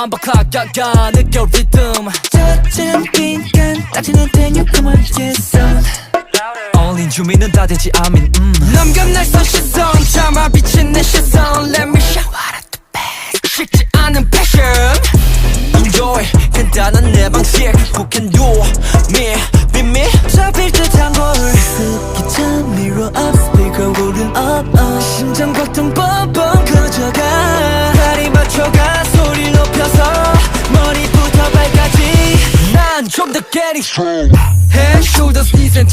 암박하가가 느껴 리듬 저쯤 빈간 따지는 그만 yes 어울린 주민은 다 되지 아민 음. 넘겨 날선 시선 참아 비친 내 시선 Let me shower at the back 식지 않은 passion Enjoy 간단한 내 방식 Who can do me be me 잡힐 듯한 걸 습기 참 mirror up speaker volume up up 심장 박동 뻥뻥 커져가 다리 맞춰가 소리 높여서 머리부터 발까지 난 좀더 getting Head, shoulders, knees and